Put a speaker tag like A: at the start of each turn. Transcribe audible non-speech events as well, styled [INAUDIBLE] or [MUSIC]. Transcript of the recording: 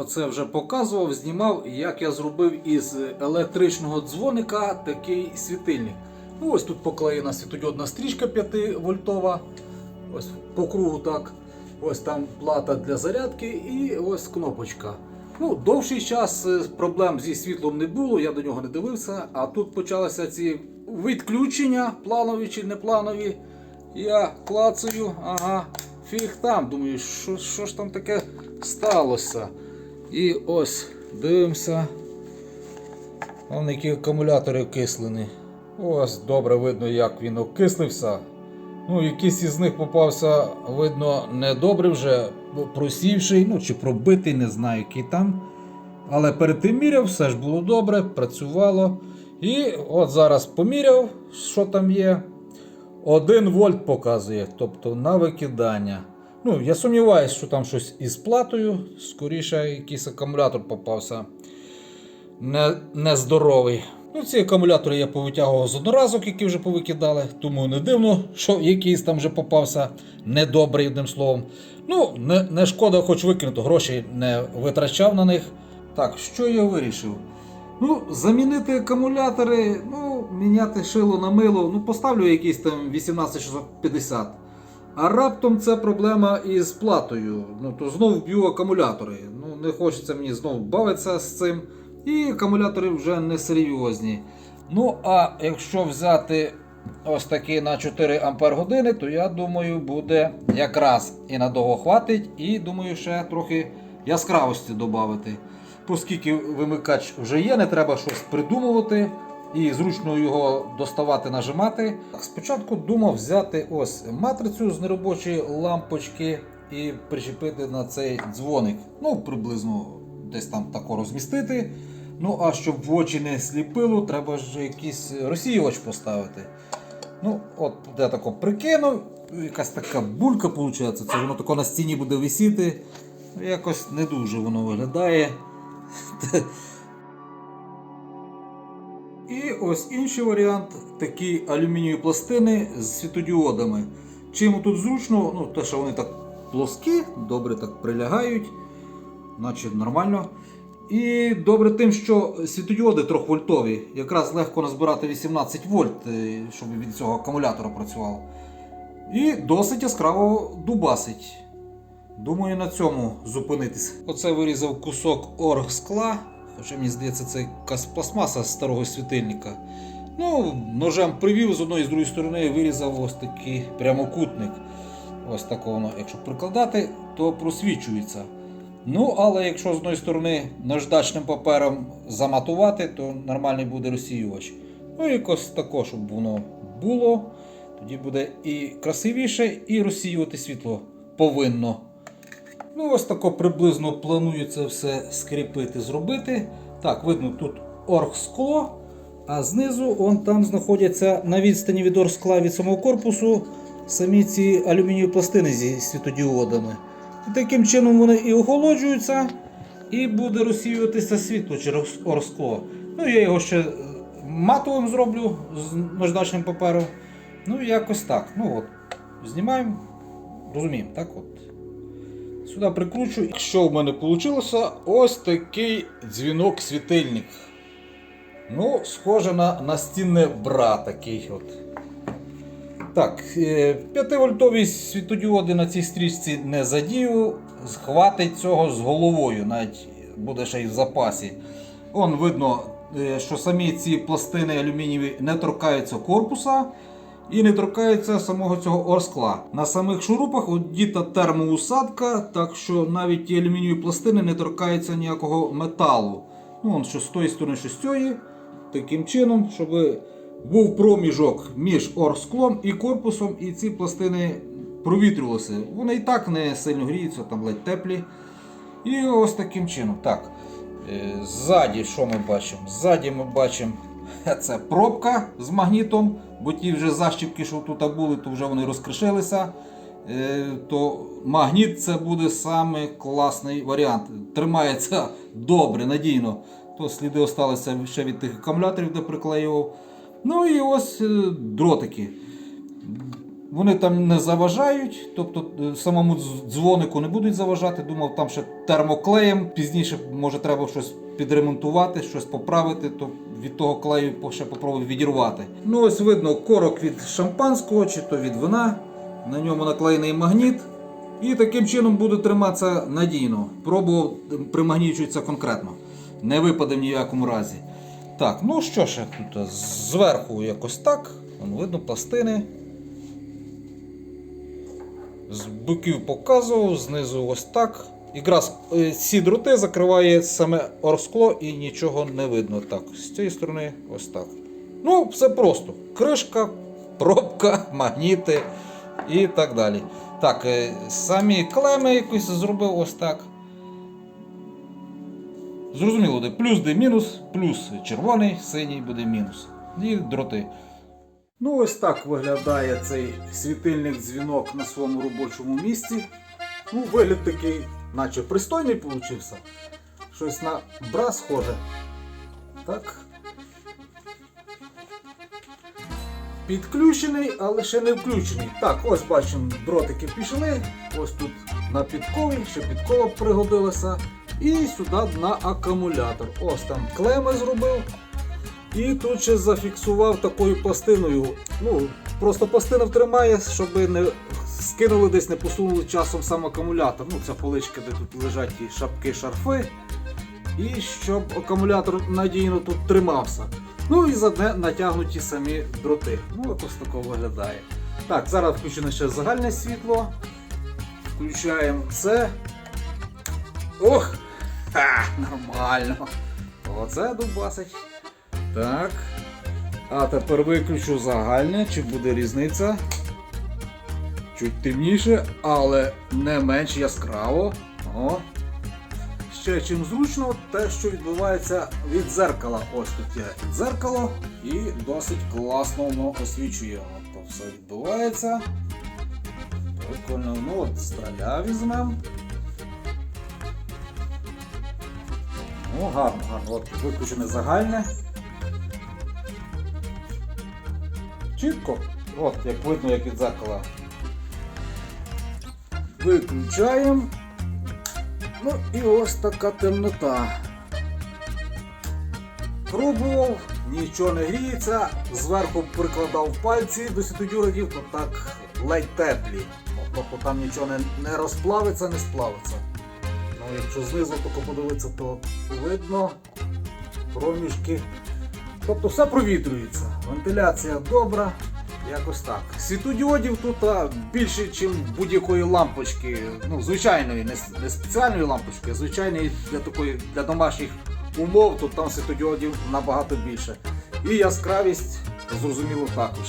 A: Оце вже показував, знімав, як я зробив із електричного дзвоника такий світильник. Ну, ось тут поклеєна світодіодна стрічка 5 вольтова. Ось по кругу так. Ось там плата для зарядки і ось кнопочка. Ну, довший час е, проблем зі світлом не було, я до нього не дивився. А тут почалися ці відключення, планові чи непланові. Я клацаю, ага, фіг там. Думаю, що, що ж там таке сталося. І ось дивимося. Вон які акумулятори окислені. Ось добре видно, як він окислився. Ну, якийсь із них попався, видно, недобрий вже, просівший, ну чи пробитий, не знаю, який там. Але перед тим міряв, все ж було добре, працювало. І от зараз поміряв, що там є. 1 вольт показує, тобто на викидання. Ну, я сумніваюся, що там щось із платою, скоріше якийсь акумулятор попався не, нездоровий. Ну, ці акумулятори я повитягував з одноразок, які вже повикидали, тому не дивно, що якийсь там вже попався недобрий, одним словом. Ну, не, не шкода, хоч викинути, гроші не витрачав на них. Так, що я вирішив? Ну, замінити акумулятори, ну, міняти шило на мило, ну, поставлю якийсь там 18650. А раптом це проблема із платою. Ну, то знов б'ю акумулятори. Ну, не хочеться мені знов бавитися з цим. І акумулятори вже не серйозні. Ну, а якщо взяти ось такий на 4 Ампер години, то я думаю, буде якраз і надовго хватить, і думаю, ще трохи яскравості додати. Оскільки вимикач вже є, не треба щось придумувати і зручно його доставати, нажимати. Спочатку думав взяти ось матрицю з неробочої лампочки і причепити на цей дзвоник. Ну, приблизно десь там тако розмістити. Ну, а щоб в очі не сліпило, треба ж якийсь розсіювач поставити. Ну, от я тако прикинув, якась така булька виходить, це воно тако на стіні буде висіти. Якось не дуже воно виглядає. І ось інший варіант такі алюмінієві пластини з світодіодами. Чим тут зручно, ну те, що вони так плоскі, добре так прилягають, наче нормально. І добре тим, що світодіоди 3-вольтові, якраз легко назбирати 18 вольт, е, щоб від цього акумулятора працював. І досить яскраво дубасить. Думаю, на цьому зупинитись. Оце вирізав кусок оргскла. Хоча мені здається, це пластмаса старого світильника. Ну, ножем привів з одної з другої сторони вирізав ось такий прямокутник. Ось такого воно, якщо прикладати, то просвічується. Ну, але якщо з одної сторони наждачним папером заматувати, то нормальний буде розсіювач. Ну, якось тако, щоб воно було. Тоді буде і красивіше, і розсіювати світло повинно. Ну, ось тако приблизно планую це все скріпити, зробити. Так, видно, тут оргскло, а знизу он там знаходяться на відстані від оргскла від самого корпусу самі ці алюмінієві пластини зі світодіодами. І таким чином вони і охолоджуються, і буде розсіюватися світло через оргскло. Ну, я його ще е, матовим зроблю з наждачним папером. Ну, якось так. Ну от, Знімаємо, розуміємо, так от. Сюди прикручу. Що в мене вийшло? Ось такий дзвінок-світильник. Ну, схоже на настінне бра такий от. Так, 5-вольтові світодіоди на цій стрічці не задію. Хватить цього з головою, навіть буде ще й в запасі. Вон видно, е, що самі ці пластини алюмінієві не торкаються корпуса і не торкаються самого цього орскла. На самих шурупах от діта термоусадка, так що навіть ті алюмінієві пластини не торкаються ніякого металу. Ну, вон, що з тої сторони, що з цієї. Таким чином, щоб був проміжок між орсклом і корпусом, і ці пластини провітрювалися. Вони і так не сильно гріються, там ледь теплі. І ось таким чином. Так. е, Ззаді, що ми бачимо? Ззаді ми бачимо це пробка з магнітом, бо ті вже защіпки, що тут були, то вже вони розкришилися. Е, То магніт це буде саме класний варіант. Тримається добре, надійно. То сліди залишилися ще від тих акумуляторів, де приклеював. Ну і ось е, дротики. Вони там не заважають, тобто е, самому дзвонику не будуть заважати. Думав, там ще термоклеєм. Пізніше може треба щось підремонтувати, щось поправити, то від того клею ще попробую відірвати. Ну ось видно корок від шампанського чи то від вина. На ньому наклеєний магніт. І таким чином буде триматися надійно. Пробував, примагнічується конкретно. Не випаде в ніякому разі. Так, ну що ще тут? Зверху якось так. Вон видно пластини. З боків показував, знизу ось так. Якраз е, ці дроти закриває саме орскло і нічого не видно. Так, з цієї сторони ось так. Ну, все просто. Кришка, пробка, [LAUGHS] магніти і так далі. Так, е, самі клеми якось зробив ось так. Зрозуміло, де плюс, де мінус, плюс червоний, синій буде мінус. І дроти. Ну, ось так виглядає цей світильник дзвінок на своєму робочому місці. Ну, вигляд такий, наче пристойний получився. Щось на бра схоже. Так. Підключений, але ще не включений. Так, ось бачимо, дротики пішли. Ось тут на підкові, ще підкова пригодилася. І сюди на акумулятор. Ось там клеми зробив. І тут ще зафіксував такою пластиною. Ну, просто пластина втримає, щоб не скинули десь, не посунули часом сам акумулятор. Ну, це полички, де тут лежать ті шапки, шарфи. І щоб акумулятор надійно тут тримався. Ну і задне натягнуті самі дроти. Ну, якось тако виглядає. Так, зараз включено ще загальне світло. Включаємо це. Ох! Ха, нормально. Оце дубасить. Так. А тепер виключу загальне, чи буде різниця. Чуть темніше, але не менш яскраво. О. Ще чим зручно, те, що відбувається від дзеркала. Ось тут є дзеркало і досить класно воно освічує. Тобто все відбувається. Прикольно. Ну от страля візьмемо. Ну, гарно, гарно. От виключене загальне. Чітко. От, як видно, як від зеркала. Виключаємо. Ну і ось така темнота. Пробував, нічого не гріється, зверху прикладав пальці до світодюриків, то так ледь теплі. Тобто там нічого не, не розплавиться, не сплавиться. Ну, якщо знизу тако подивитися, то видно проміжки. Тобто все провітрюється. Вентиляція добра, якось так. Світодіодів тут а, більше, ніж будь-якої лампочки. Ну, звичайної, не, не спеціальної лампочки, а звичайної для такої для домашніх умов, то там світодіодів набагато більше. І яскравість, зрозуміло, також.